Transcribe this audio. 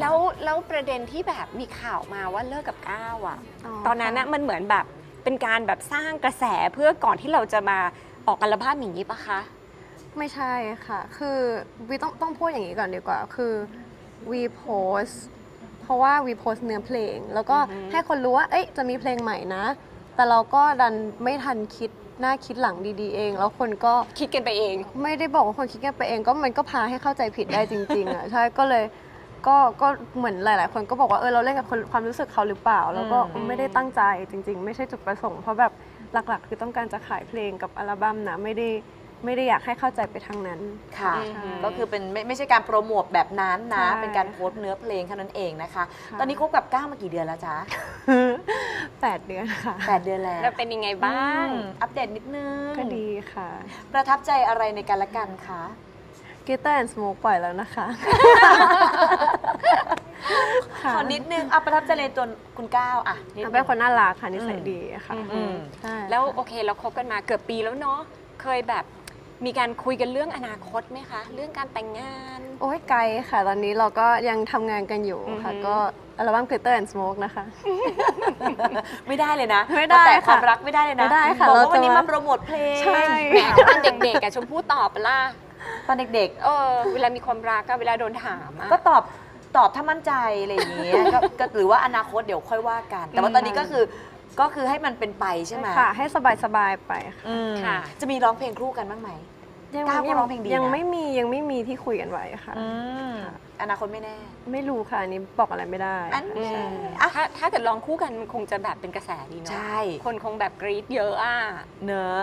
แล้วแล้วประเด็นที่แบบมีข่าวมาว่าเลิกกับก้าวอะ ตอนนั้นน่ะมันเหมือนแบบเป็นการแบบสร้างกระแสเพื่อก่อนที่เราจะมาออกอัลบั้มอย่างนี้ปะคะ ไม่ใช่ค่ะ คือวีต้องต้องพูดอย่างนี้ก่อนดีกว่า คือวีโพสเพราะว่าวีโพสเนื้อเพลง แล้วก็อือฮึให้คนรู้ว่า เอ้ยจะมีเพลงใหม่นะ แต่เราก็ดันไม่ทันคิดหน้าคิดหลังดีๆเอง แล้วคนก็คิดกันไปเอง ไม่ได้บอกว่าคนคิดกันไปเอง ก็มันก็พาให้เข้าใจผิดได้จริง ๆอะใช่ก็เลย ก็ก็เหมือนหลาย ๆ คนก็บอกว่าเออเราเล่นกับคนความรู้สึกเขาหรือเปล่า แล้วก็อืม ไม่ได้ตั้งใจจริง ๆ ไม่ใช่จุดประสงค์เพราะแบบหลัก ๆ คือต้องการจะขายเพลงกับอัลบั้มนะไม่ได้ไม่ได้อยากให้เข้าใจไปทางนั้น ค่ะ อืม ก็คือเป็นไม่ไม่ใช่การโปรโมทแบบนั้นนะ ใช่ เป็นการโพสต์เนื้อเพลงแค่นั้นเองนะคะค่ะตอนนี้คบกับก้าวมากี่เดือนแล้วจ๊ะแปดเดือนค่ะ แปดเดือนแล้วแล้วเป็นยังไงบ้าง อืมอัปเดตนิดนึงก็ดีค่ะ ประทับใจอะไรในการละกันคะ กิตเตอร์แอนด์สโมกปล่อยแล้วนะคะค่ะขอนิดนึงเอาประทับใจในตัวคุณก้าวอะนิดเขานึเป็นงคนน่ารักค่ะนิสัยดีค่ะอืมอืม ใช่แล้วโอเคเราคบกันมาเกือบปีแล้วเนาะเคยแบบมีการคุยกันเรื่องอนาคตไหมคะ เรื่องการแต่งงาน โอ้ยไกลค่ะ ตอนนี้เราก็ยังทำงานกันอยู่ค่ะ อือฮึก็อัลบั้ม Glitter and Smoke นะคะ ไม่ได้เลยนะไม่ได้าแต่ค่ะความรักไม่ได้เลยนะไม่ได้ค่ะบอกเราว่าวันนี้จะมาโปรโมทเพลงใช่ แหมตอนเด็กๆอะชมพู่ตอบปะล่ะ ตอนเด็กเออ เวลามีความรักอะเวลาโดนถามอะ ๆ ก็ตอบตอบถ้ามั่นใจอะไรอย่างเงี้ยก็ก็หรือว่าอนาคตเดี๋ยวค่อยว่ากัน แต่ว่าตอนนี้ก็คือก็คือให้มันเป็นไปใช่ไหมค่ะ ให้สบายๆไปค่ะอืมค่ะ จะมีร้องเพลงคู่กันบ้างไหมยังก้าวก็ร้องเพลงดีนะ ยังไม่มียังไม่มีที่คุยกันไว้ค่ะอืมอนาคตไม่แน่ ไม่รู้ค่ะอันนี้บอกอะไรไม่ได้อันอืนี้มอะ ถ้าถ้าเกิดลองคู่กันมันคงจะแบบเป็นกระแสดีเนาะใช่คนคงแบบกรี๊ดเยอะอะเนอะ